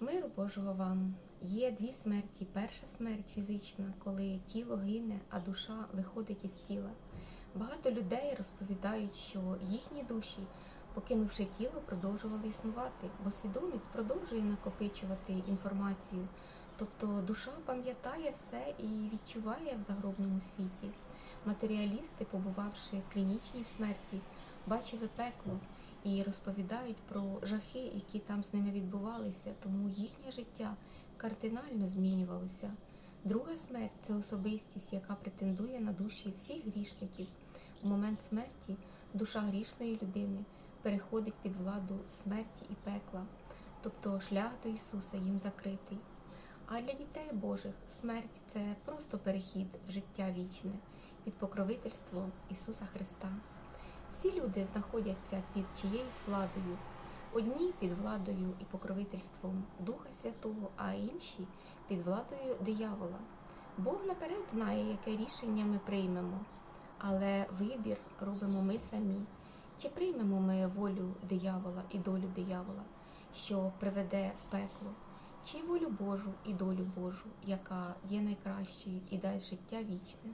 Миру Божого вам. Є дві смерті. Перша смерть фізична, коли тіло гине, а душа виходить із тіла. Багато людей розповідають, що їхні душі, покинувши тіло, продовжували існувати, бо свідомість продовжує накопичувати інформацію. Тобто душа пам'ятає все і відчуває в загробному світі. Матеріалісти, побувавши в клінічній смерті, бачили пекло і розповідають про жахи, які там з ними відбувалися, тому їхнє життя кардинально змінювалося. Друга смерть це особистість, яка претендує на душі всіх грішників. У момент смерті душа грішної людини переходить під владу смерті і пекла, тобто шлях до Ісуса їм закритий. А для дітей Божих смерть це просто перехід в життя вічне під покровительство Ісуса Христа. Всі люди знаходяться під чиєюсь владою. Одні під владою і покровительством Духа Святого, а інші під владою диявола. Бог наперед знає, яке рішення ми приймемо, але вибір робимо ми самі. Чи приймемо ми волю диявола і долю диявола, що приведе в пекло, чи волю Божу і долю Божу, яка є найкращою і дасть життя вічне.